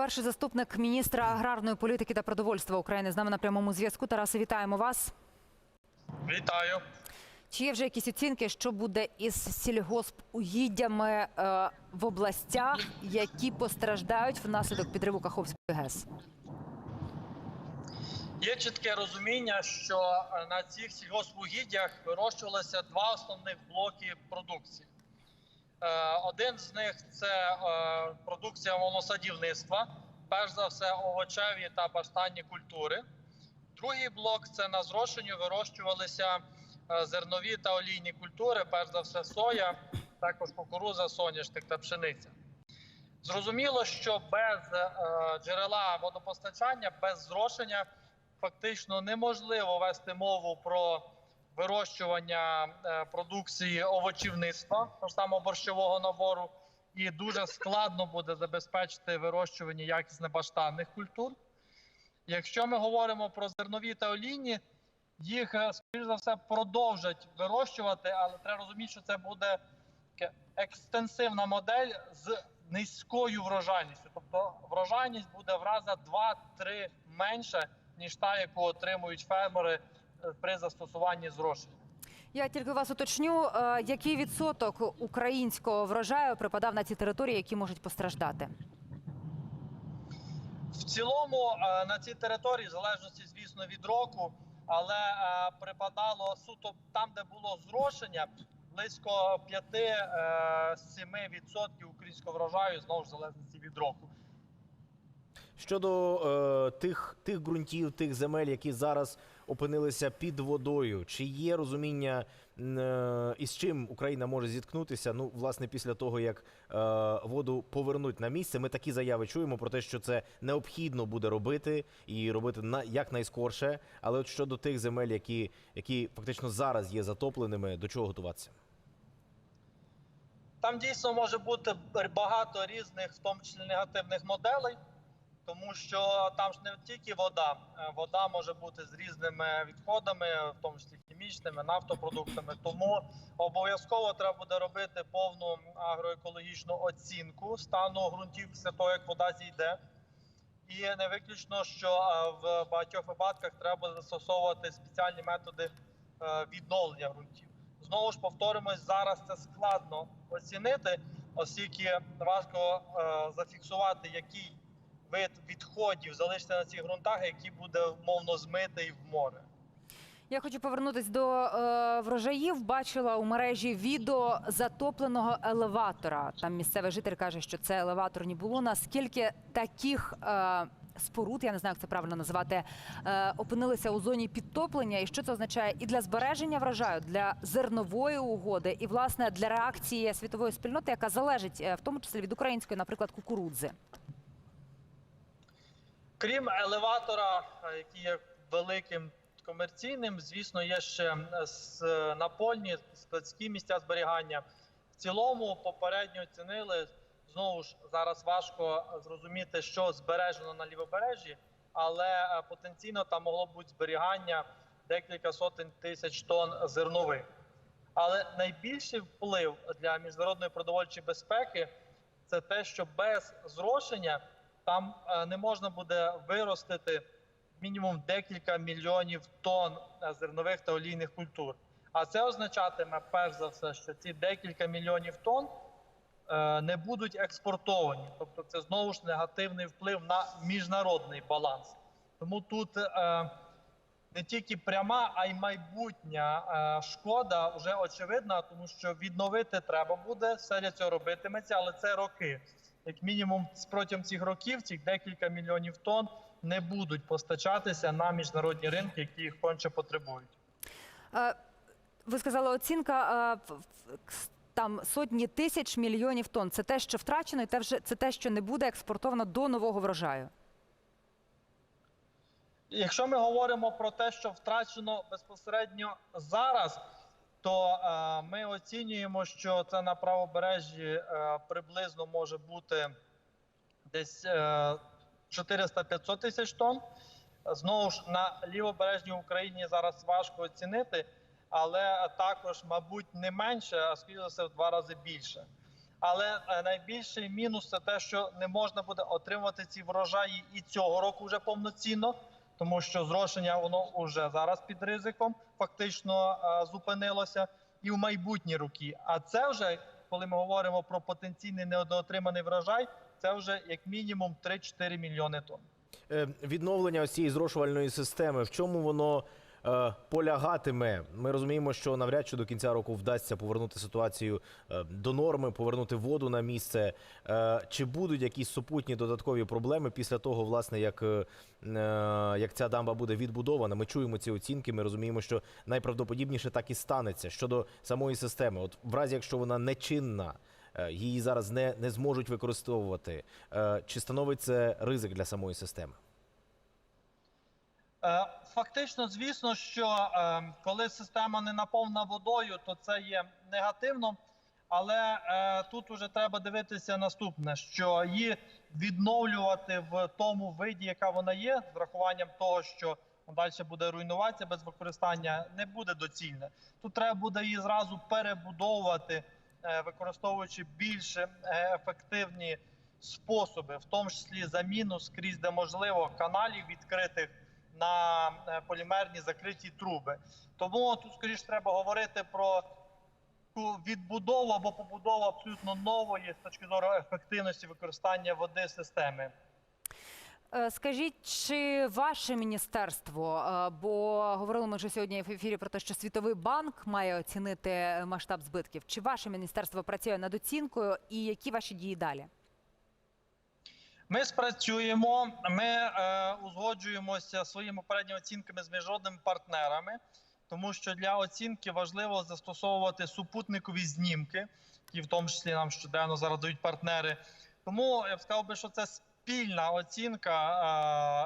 Перший заступник міністра аграрної політики та продовольства України з нами на прямому зв'язку. Тарасе, вітаємо вас. Вітаю. Чи є вже якісь оцінки, що буде із сільгоспугіддями е, в областях, які постраждають внаслідок підриву Каховської ГЕС? Є чітке розуміння, що е, на цих сільгоспугіддях вирощувалися два основних блоки продукції. Е, Один з них це е, продукція волосадівництва, перш за все овочеві та баштанні культури. Другий блок це на зрошенню вирощувалися е, зернові та олійні культури, перш за все соя, також кукуруза, соняшник та пшениця. Зрозуміло, що без джерела водопостачання, без зрошення фактично неможливо вести мову про вирощування е, продукції овочівництва, того ж самого борщового набору, і дуже складно буде забезпечити вирощування якісно баштанних культур. Якщо ми говоримо про зернові та олійні, їх, е, скоріш за все, продовжать вирощувати, але треба розуміти, що це буде екстенсивна модель з низькою врожайністю. Тобто врожайність буде в рази 2-3 менше, ніж та, яку отримують фермери при застосуванні зрошень. Я тільки вас уточню, е, який відсоток українського врожаю припадав на ці території, які можуть постраждати? В цілому е, на цій території, в залежності, звісно, від року, але е, припадало суто там, де було зрошення, близько 5-7% українського врожаю, знову ж в залежності від року. Щодо е, тих, тих ґрунтів, тих земель, які зараз опинилися під водою, чи є розуміння, е, із чим Україна може зіткнутися? Ну, власне, після того, як е, воду повернуть на місце, ми такі заяви чуємо про те, що це необхідно буде робити і робити на якнайскорше. Але от щодо тих земель, які, які фактично зараз є затопленими, до чого готуватися? Там дійсно може бути багато різних, в тому числі негативних моделей, тому що там ж не тільки вода, Е, вода може бути з різними відходами, в тому числі хімічними, нафтопродуктами. Тому обов'язково треба буде робити повну агроекологічну оцінку стану ґрунтів після того, як вода зійде. І не виключно, що е, в багатьох випадках треба застосовувати спеціальні методи е, відновлення ґрунтів. Знову ж повторимось, зараз це складно оцінити, оскільки важко зафіксувати, який вид відходів залишиться на цих ґрунтах, який буде умовно змитий в море. Я хочу повернутися до е, врожаїв. Бачила у мережі відео затопленого елеватора. Там місцевий житель каже, що це елеватор не було. Наскільки таких е, споруд, я не знаю, як це правильно називати, е, опинилися у зоні підтоплення, і що це означає і для збереження врожаю, для зернової угоди, і власне для реакції світової спільноти, яка залежить е, в тому числі від української, наприклад, кукурудзи. Крім елеватора, е, який є великим комерційним, звісно, є ще е, напольні складські місця зберігання. В цілому попередньо оцінили знову ж зараз важко зрозуміти, що збережено на лівобережжі, але е, потенційно там могло бути зберігання декілька сотень тисяч тонн зернових. Але найбільший вплив для міжнародної продовольчої безпеки це те, що без зрошення там е, не можна буде виростити мінімум декілька мільйонів тонн е, зернових та олійних культур. А це означатиме, перш за все, що ці декілька мільйонів тонн е, не будуть експортовані. Тобто, це знову ж негативний вплив на міжнародний баланс. Тому тут не тільки пряма, а й майбутня шкода вже очевидна, тому що відновити треба буде, все для цього робитиметься, але це роки. Як мінімум, протягом цих років цих декілька мільйонів тонн не будуть постачатися на міжнародні ринки, які їх конче потребують. Е, Ви сказали, оцінка е, там сотні тисяч мільйонів тонн. Це те, що втрачено, і те вже це те, що не буде експортовано до нового врожаю. Якщо ми говоримо про те, що втрачено безпосередньо зараз, то е, ми оцінюємо, що це на правобережжі е, приблизно може бути десь е, 400-500 тисяч тонн. Знову ж на лівобережній Україні зараз важко оцінити, але також, мабуть, не менше, а все в два рази більше. Але е, найбільший мінус це те, що не можна буде отримувати ці врожаї і цього року вже повноцінно, тому що зрошення воно вже зараз під ризиком, фактично е, зупинилося, і в майбутні роки. А це вже коли ми говоримо про потенційний недоотриманий врожай, це вже як мінімум 3-4 мільйони тонн. Е, Відновлення цієї зрошувальної системи, в чому воно полягатиме? Ми розуміємо, що навряд чи до кінця року вдасться повернути ситуацію е, до норми, повернути воду на місце. Е, чи будуть якісь супутні додаткові проблеми після того, власне, як, е, е, як ця дамба буде відбудована? Ми чуємо ці оцінки. Ми розуміємо, що найправдоподібніше так і станеться щодо самої системи. От в разі, якщо вона нечинна. е, Її зараз не, не зможуть використовувати. Е, Чи становить це ризик для самої системи? Е, Фактично, звісно, що е, коли система не наповнена водою, то це є негативно. Але е, тут уже треба дивитися наступне: що її відновлювати в тому виді, яка вона є, з врахуванням того, що далі буде руйнуватися без використання, не буде доцільне. Тут треба буде її зразу перебудовувати, використовуючи більш ефективні способи, в тому числі заміну скрізь, де можливо, каналів відкритих на е, полімерні закриті труби. Тому тут скоріш треба говорити про відбудову або побудову абсолютно нової з точки зору ефективності використання води системи. Е, Скажіть, чи ваше міністерство, е, бо говорили ми вже сьогодні в ефірі про те, що Світовий банк має оцінити масштаб збитків. Чи ваше міністерство працює над оцінкою і які ваші дії далі? Ми спрацюємо, ми е, узгоджуємося своїми попередніми оцінками з міжнародними партнерами, тому що для оцінки важливо застосовувати супутникові знімки, які в тому числі нам щоденно зараз дають партнери. Тому я б сказав би, що це спільна оцінка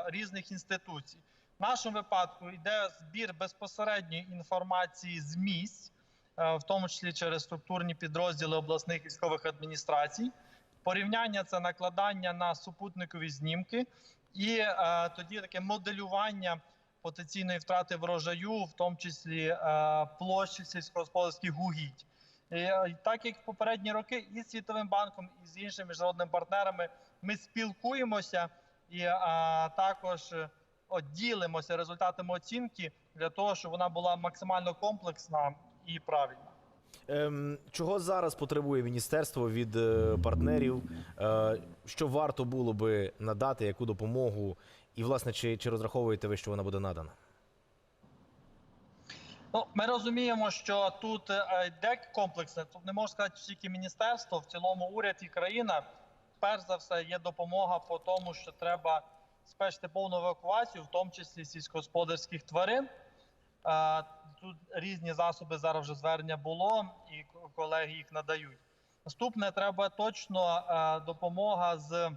е, різних інституцій. В нашому випадку йде збір безпосередньої інформації з місць, е, в тому числі через структурні підрозділи обласних військових адміністрацій. Порівняння це накладання на супутникові знімки, і е, тоді таке моделювання потенційної втрати врожаю, в тому числі е, площі сільськогосподарських угідь. І, е, так як в попередні роки, і з Світовим банком, і з іншими міжнародними партнерами ми спілкуємося і е, також е, ділимося результатами оцінки для того, щоб вона була максимально комплексна і правильна. Ем, чого зараз потребує міністерство від е, партнерів? Е, що варто було би надати, яку допомогу? І, власне, чи, чи розраховуєте ви, що вона буде надана? Ну, ми розуміємо, що тут е, йде комплексне. Тут не можна сказати тільки міністерство, в цілому уряд і країна. Перш за все, є допомога по тому, що треба спешити повну евакуацію, в тому числі сільськогосподарських тварин. Тут різні засоби зараз вже звернення було, і колеги їх надають. Наступне треба точно е, допомога з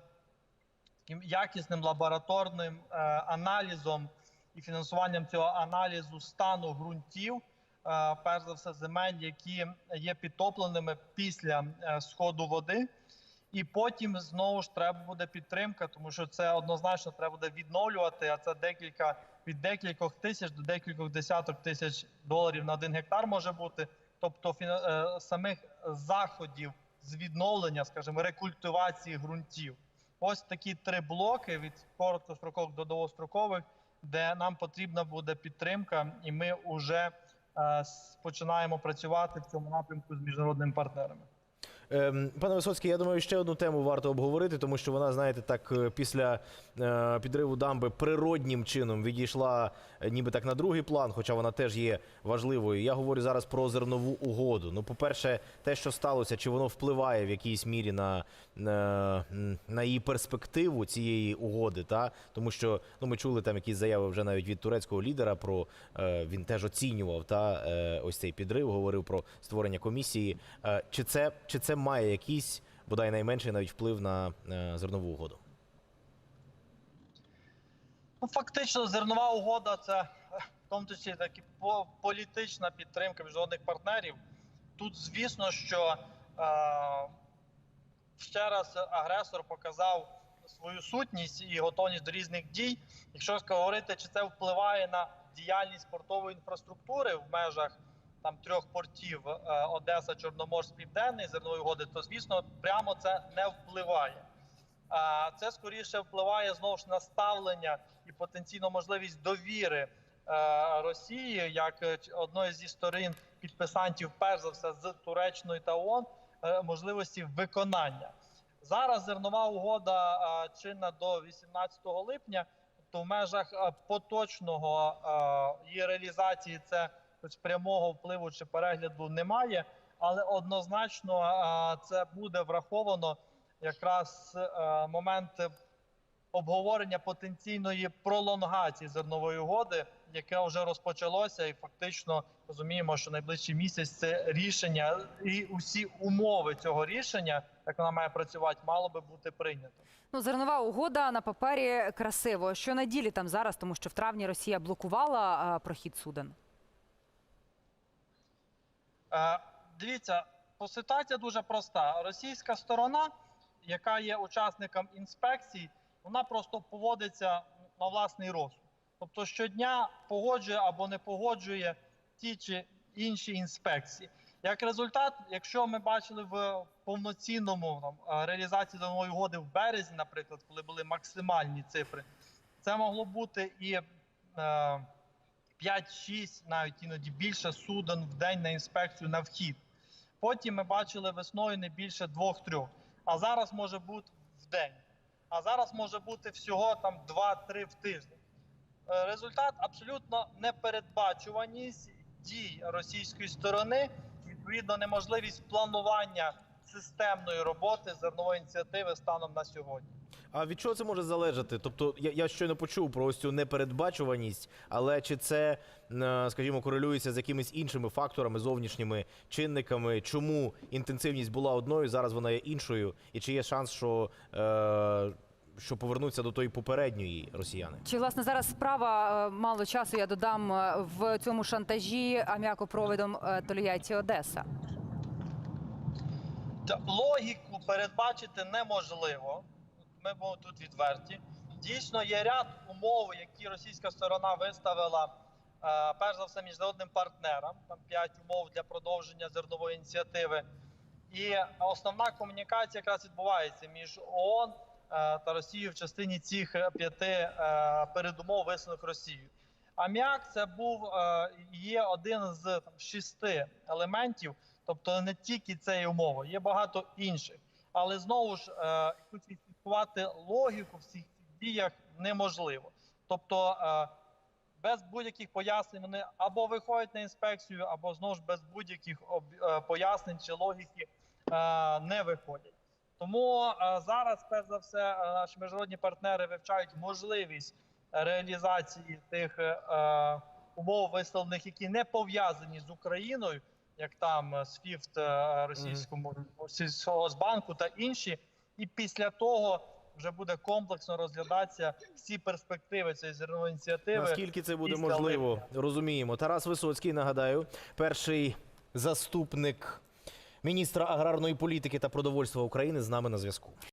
якісним лабораторним е, аналізом і фінансуванням цього аналізу стану ґрунтів, е, перш за все земель, які є підтопленими після сходу води. І потім знову ж треба буде підтримка, тому що це однозначно треба буде відновлювати. А це декілька від декількох тисяч до декількох десяток тисяч доларів на один гектар може бути. Тобто фіна- е, самих заходів з відновлення, скажімо, рекультивації ґрунтів. Ось такі три блоки від короткострокових до довгострокових, де нам потрібна буде підтримка, і ми вже е, починаємо працювати в цьому напрямку з міжнародними партнерами. Ем, Пане Висоцький, я думаю, ще одну тему варто обговорити, тому що вона, знаєте, так е, після е, підриву дамби природнім чином відійшла е, ніби так на другий план, хоча вона теж є важливою. Я говорю зараз про зернову угоду. Ну, по-перше, те, що сталося, чи воно впливає в якійсь мірі на, на, на її перспективу цієї угоди, та тому що ну ми чули там якісь заяви вже навіть від турецького лідера. Про він теж оцінював та ось цей підрив, говорив про створення комісії. Чи це чи це має якийсь бодай найменший навіть вплив на е, зернову угоду? Ну, фактично, зернова угода це е, в тому числі таки по- політична підтримка міжнародних партнерів. Тут, звісно, що е, ще раз агресор показав свою сутність і готовність до різних дій. Якщо говорити, чи це впливає на діяльність портової інфраструктури в межах там трьох портів е, Одеса, Чорноморськ, Південний зернової угоди, то звісно прямо це не впливає. А це скоріше впливає знову ж на ставлення і потенційно можливість довіри е, Росії як е, одної зі сторін підписантів, перш за все, з Туреччиною та ООН, можливості виконання. Зараз зернова угода чинна до 18 липня. Тобто в межах поточного її реалізації це хоч прямого впливу чи перегляду немає, але однозначно це буде враховано якраз е, момент обговорення потенційної пролонгації зернової угоди, яке вже розпочалося, і фактично розуміємо, що найближчий місяць це рішення і усі умови цього рішення, як вона має працювати, мало би бути прийнято. Ну, зернова угода на папері красиво. Що на ділі там зараз, тому що в травні Росія блокувала е, прохід суден. Е, Дивіться, ситуація дуже проста. Російська сторона, яка є учасником інспекцій, вона просто поводиться на власний розсуд. Тобто щодня погоджує або не погоджує ті чи інші інспекції. Як результат, якщо ми бачили в повноцінному там, е, реалізації нової угоди в березні, наприклад, коли були максимальні цифри, це могло бути і е, 5-6, навіть іноді більше суден в день на інспекцію на вхід. Потім ми бачили весною не більше 2-3. А зараз може бути в день. А зараз може бути всього там 2-3 в тиждень. Е, Результат абсолютно непередбачуваність дій російської сторони, відповідно, неможливість планування системної роботи зернової ініціативи станом на сьогодні. А від чого це може залежати? Тобто, я, я щойно почув про ось цю непередбачуваність, але чи це, е, скажімо, корелюється з якимись іншими факторами, зовнішніми чинниками? Чому інтенсивність була одною, зараз вона є іншою? І чи є шанс, що, е, що повернуться до тої попередньої росіяни? Чи власне зараз справа е, мало часу? Я додам е, в цьому шантажі аміакопроводом е, Тольятті Одеса. Та Логіку передбачити неможливо. Ми будемо тут відверті. Дійсно, є ряд умов, які російська сторона виставила е, перш за все міжнародним партнерам. Там п'ять умов для продовження зернової ініціативи. І основна комунікація якраз відбувається між ООН е, та Росією в частині цих п'яти е, передумов, висунених Росією. Аміак це був є один з там, шести елементів, тобто не тільки це умова, є багато інших. Але знову ж е, якусь логіку в цих діях неможливо. Тобто е, без будь-яких пояснень вони або виходять на інспекцію, або знову ж без будь-яких е, пояснень чи логіки е, не виходять. Тому зараз, перш за все, наші міжнародні партнери вивчають можливість реалізації тих умов виставлених, які не пов'язані з Україною, як там е, SWIFT е, російському сільськогоспбанку та інші. І після того вже буде комплексно розглядатися всі перспективи цієї зернової ініціативи. Наскільки це буде після можливо, липня. розуміємо. Тарас Висоцький, нагадаю, перший заступник міністра аграрної політики та продовольства України з нами на зв'язку.